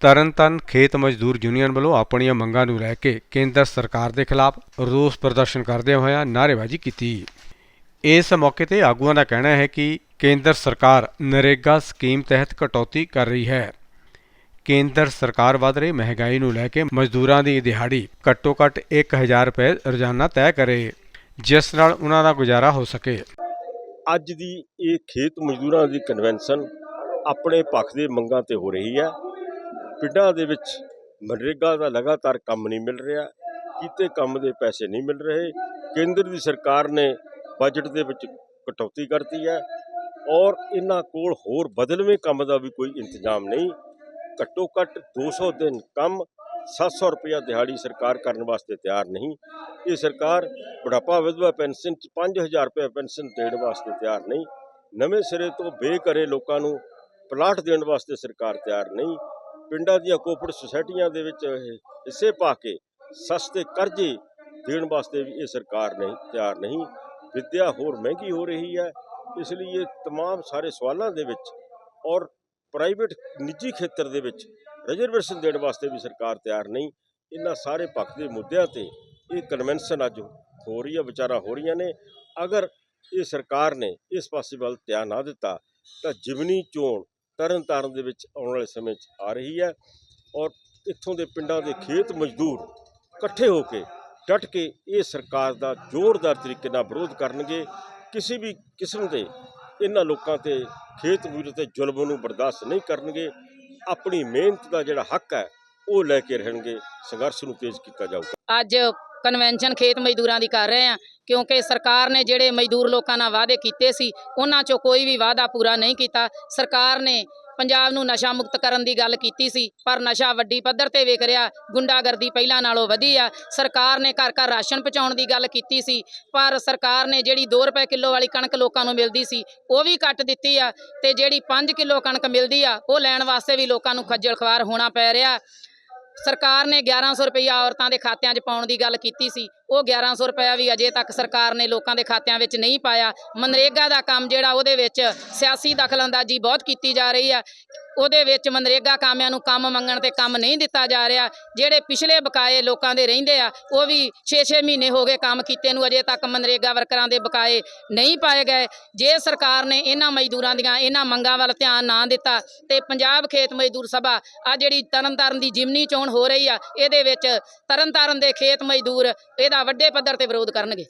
ਤਰਨਤਨ ਖੇਤ ਮਜ਼ਦੂਰ ਯੂਨੀਅਨ ਵੱਲੋਂ ਆਪਣੀਆਂ ਮੰਗਾਂ ਨੂੰ ਲੈ ਕੇ ਕੇਂਦਰ ਸਰਕਾਰ ਦੇ ਖਿਲਾਫ ਰੋਸ ਪ੍ਰਦਰਸ਼ਨ ਕਰਦਿਆਂ ਹੋਇਆ ਨਾਅਰੇਬਾਜ਼ੀ ਕੀਤੀ। ਇਸ ਮੌਕੇ ਤੇ ਆਗੂਆਂ ਦਾ ਕਹਿਣਾ ਹੈ ਕਿ ਕੇਂਦਰ ਸਰਕਾਰ ਨਰੇਗਾ ਸਕੀਮ ਤਹਿਤ ਕਟੌਤੀ ਕਰ ਰਹੀ ਹੈ। ਕੇਂਦਰ ਸਰਕਾਰ ਵੱਧ ਰਹੀ ਮਹਿੰਗਾਈ ਨੂੰ ਲੈ ਕੇ ਮਜ਼ਦੂਰਾਂ ਦੀ ਦਿਹਾੜੀ ਘੱਟੋ-ਘੱਟ 1000 ਰੁਪਏ ਰੋਜ਼ਾਨਾ ਤੈਅ ਕਰੇ, ਜਿਸ ਨਾਲ ਉਹਨਾਂ ਦਾ ਗੁਜ਼ਾਰਾ ਹੋ ਸਕੇ। ਅੱਜ ਦੀ ਇਹ ਖੇਤ ਮਜ਼ਦੂਰਾਂ ਦੀ ਕਨਵੈਨਸ਼ਨ ਆਪਣੇ ਪੱਖ ਦੇ ਮੰਗਾਂ ਤੇ ਹੋ ਰਹੀ ਹੈ। ਪਿੰਡਾਂ ਦੇ ਵਿੱਚ ਮਨਰੇਗਾ ਦਾ ਲਗਾਤਾਰ ਕੰਮ ਨਹੀਂ ਮਿਲ ਰਿਹਾ, ਕੀਤੇ ਕੰਮ ਦੇ ਪੈਸੇ ਨਹੀਂ ਮਿਲ ਰਹੇ, ਕੇਂਦਰ ਦੀ ਸਰਕਾਰ ਨੇ ਬਜਟ ਦੇ ਵਿੱਚ ਕਟੌਤੀ ਕਰਤੀ ਹੈ ਔਰ ਇਹਨਾਂ ਕੋਲ ਹੋਰ ਬਦਲਵੇਂ ਕੰਮ ਦਾ ਵੀ ਕੋਈ ਇੰਤਜ਼ਾਮ ਨਹੀਂ। ਘੱਟੋ ਘੱਟ 200 ਦਿਨ ਕੰਮ 700 ਰੁਪਇਆ ਦਿਹਾੜੀ ਸਰਕਾਰ ਕਰਨ ਵਾਸਤੇ ਤਿਆਰ ਨਹੀਂ। ਇਹ ਸਰਕਾਰ ਬੁਢਾਪਾ ਵਿਧਵਾ ਪੈਨਸ਼ਨ ਚ 5000 ਰੁਪਏ ਪੈਨਸ਼ਨ ਦੇਣ ਵਾਸਤੇ ਤਿਆਰ ਨਹੀਂ। ਨਵੇਂ ਸਿਰੇ ਤੋਂ ਬੇਘਰੇ ਲੋਕਾਂ ਨੂੰ ਪਲਾਟ ਦੇਣ ਵਾਸਤੇ ਸਰਕਾਰ ਤਿਆਰ ਨਹੀਂ। ਪਿੰਡਾਂ ਦੀਆਂ ਕੋਪਰੇਟ ਸੁਸਾਇਟੀਆਂ ਦੇ ਵਿੱਚ ਇਹ ਹਿੱਸੇ ਪਾ ਕੇ ਸਸਤੇ ਕਰਜ਼ੇ ਦੇਣ ਵਾਸਤੇ ਵੀ ਇਹ ਸਰਕਾਰ ਨਹੀਂ ਤਿਆਰ ਨਹੀਂ ਵਿੱਦਿਆ ਹੋਰ ਮਹਿੰਗੀ ਹੋ ਰਹੀ ਹੈ ਇਸ ਲਈ ਇਹ तमाम ਸਾਰੇ ਸਵਾਲਾਂ ਦੇ ਵਿੱਚ ਔਰ ਪ੍ਰਾਈਵੇਟ ਨਿੱਜੀ ਖੇਤਰ ਦੇ ਵਿੱਚ ਰਿਜ਼ਰਵੇਸ਼ਨ ਦੇਣ ਵਾਸਤੇ ਵੀ ਸਰਕਾਰ ਤਿਆਰ ਨਹੀਂ ਇਹਨਾਂ ਸਾਰੇ ਪੱਖ ਦੇ ਮੁੱਦਿਆਂ ਤੇ ਇਹ ਕਨਵੈਨਸ਼ਨ ਅੱਜ ਹੋ ਰਹੀ ਹੈ ਵਿਚਾਰਾ ਹੋ ਰਹੀਆਂ ਨੇ ਅਗਰ ਇਹ ਸਰਕਾਰ ਨੇ ਇਸ ਪਾਸੇ ਵੱਲ ਧਿਆਨ ਨਾ ਦਿੱਤਾ ਤਾਂ ਜਿਮਨੀ ਚੋਣ ਤਰਨ ਤਾਰਨ ਦੇ ਵਿੱਚ ਆਉਣ ਵਾਲੇ ਸਮੇਂ 'ਚ ਆ ਰਹੀ ਹੈ ਔਰ ਇੱਥੋਂ ਦੇ ਪਿੰਡਾਂ ਦੇ ਖੇਤ ਮਜ਼ਦੂਰ ਇਕੱਠੇ ਹੋ ਕੇ ਡਟ ਕੇ ਇਹ ਸਰਕਾਰ ਦਾ ਜ਼ੋਰਦਾਰ ਤਰੀਕੇ ਨਾਲ ਵਿਰੋਧ ਕਰਨਗੇ। ਕਿਸੇ ਵੀ ਕਿਸਮ ਦੇ ਇਹਨਾਂ ਲੋਕਾਂ ਤੇ ਖੇਤ ਮਜ਼ਦੂਰ ਤੇ ਜ਼ੁਲਮ ਨੂੰ ਬਰਦਾਸ਼ਤ ਨਹੀਂ ਕਰਨਗੇ। ਆਪਣੀ ਮਿਹਨਤ ਦਾ ਜਿਹੜਾ ਹੱਕ ਹੈ ਉਹ ਲੈ ਕੇ ਰਹਿਣਗੇ। ਸੰਘਰਸ਼ ਨੂੰ ਤੇਜ਼ ਕੀਤਾ ਜਾਊਗਾ। ਅੱਜ ਕਨਵੈਨਸ਼ਨ ਖੇਤ ਮਜ਼ਦੂਰਾਂ ਦੀ ਕਰ ਰਹੇ ਆ ਕਿਉਂਕਿ ਸਰਕਾਰ ਨੇ ਜਿਹੜੇ ਮਜ਼ਦੂਰ ਲੋਕਾਂ ਨਾਲ ਵਾਅਦੇ ਕੀਤੇ ਸੀ, ਉਹਨਾਂ 'ਚੋਂ ਕੋਈ ਵੀ ਵਾਅਦਾ ਪੂਰਾ ਨਹੀਂ ਕੀਤਾ। ਸਰਕਾਰ ਨੇ ਪੰਜਾਬ ਨੂੰ ਨਸ਼ਾ ਮੁਕਤ ਕਰਨ ਦੀ ਗੱਲ ਕੀਤੀ ਸੀ, ਪਰ ਨਸ਼ਾ ਵੱਡੀ ਪੱਧਰ ਤੇ ਵਿਕ ਰਿਹਾ, ਗੁੰਡਾਗਰਦੀ ਪਹਿਲਾਂ ਨਾਲੋਂ ਵਧੀ ਆ। ਸਰਕਾਰ ਨੇ ਘਰ ਘਰ ਰਾਸ਼ਨ ਪਹੁੰਚਾਉਣ ਦੀ ਗੱਲ ਕੀਤੀ ਸੀ, ਪਰ ਸਰਕਾਰ ਨੇ ਜਿਹੜੀ 2 ਰੁਪਏ ਕਿਲੋ ਵਾਲੀ ਕਣਕ ਲੋਕਾਂ ਨੂੰ ਮਿਲਦੀ ਸੀ, ਉਹ ਵੀ ਕੱਟ ਦਿੱਤੀ ਆ, ਤੇ ਜਿਹੜੀ 5 ਕਿਲੋ ਕਣਕ ਮਿਲਦੀ ਆ, ਉਹ ਲੈਣ ਵਾਸਤੇ ਵੀ ਲੋਕਾਂ ਨੂੰ ਖੱਜਲ ਖਵਾਰ ਹੋਣਾ ਪੈ ਰਿਹਾ। ਸਰਕਾਰ ਨੇ 1100 ਰੁਪਇਆ ਔਰਤਾਂ ਦੇ ਖਾਤਿਆਂ 'ਚ ਪਾਉਣ ਦੀ ਗੱਲ ਕੀਤੀ ਸੀ। ਉਹ 1100 ਰੁਪਇਆ ਵੀ ਅਜੇ ਤੱਕ ਸਰਕਾਰ ਨੇ ਲੋਕਾਂ ਦੇ ਖਾਤਿਆਂ ਵਿੱਚ ਨਹੀਂ ਪਾਇਆ। ਮਨਰੇਗਾ ਦਾ ਕੰਮ ਜਿਹੜਾ ਉਹਦੇ ਵਿੱਚ ਸਿਆਸੀ ਦਖਲਅੰਦਾਜ਼ੀ ਬਹੁਤ ਕੀਤੀ ਜਾ ਰਹੀ ਆ। ਉਹਦੇ ਵਿੱਚ ਮਨਰੇਗਾ ਕਾਮਿਆਂ ਨੂੰ ਕੰਮ ਮੰਗਣ ਤੇ ਕੰਮ ਨਹੀਂ ਦਿੱਤਾ ਜਾ ਰਿਹਾ। ਜਿਹੜੇ ਪਿਛਲੇ ਬਕਾਏ ਲੋਕਾਂ ਦੇ ਰਹਿੰਦੇ ਆ, ਉਹ ਵੀ 6-6 ਮਹੀਨੇ ਹੋ ਗਏ ਕੰਮ ਕੀਤੇ ਨੂੰ, ਅਜੇ ਤੱਕ ਮਨਰੇਗਾ ਵਰਕਰਾਂ ਦੇ ਬਕਾਏ ਨਹੀਂ ਪਾਏ ਗਏ। ਜੇ ਸਰਕਾਰ ਨੇ ਇਹਨਾਂ ਮਜ਼ਦੂਰਾਂ ਦੀਆਂ ਇਹਨਾਂ ਮੰਗਾਂ ਵੱਲ ਧਿਆਨ ਨਾ ਦਿੱਤਾ, ਤੇ ਪੰਜਾਬ ਖੇਤ ਮਜ਼ਦੂਰ ਸਭਾ ਆ ਜਿਹੜੀ ਤਰਨਤਾਰਨ ਦੀ ਜਿਮਨੀ ਚੋਣ ਹੋ ਰਹੀ ਆ, ਇਹਦੇ ਵਿੱਚ ਤਰਨਤਾਰਨ ਦੇ ਖੇਤ ਮਜ਼ਦੂਰ, ਇਹਦਾ ਵੱਡੇ ਪੱਧਰ ਤੇ ਵਿਰੋਧ ਕਰਨਗੇ।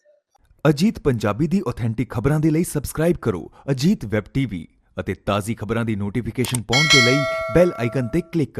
ਅਜੀਤ ਪੰਜਾਬੀ ਦੀ ਆਥੈਂਟਿਕ ਖਬਰਾਂ ਦੇ ਲਈ ਸਬਸਕ੍ਰਾਈਬ ਕਰੋ ਅਜੀਤ ਵੈਬ ਟੀਵੀ ਅਤੇ ਤਾਜ਼ੀ ਖਬਰਾਂ ਦੀ ਨੋਟੀਫਿਕੇਸ਼ਨ ਪਾਉਣ ਦੇ ਲਈ ਬੈਲ ਆਈਕਨ ਤੇ ਕਲਿੱਕ ਕਰੋ।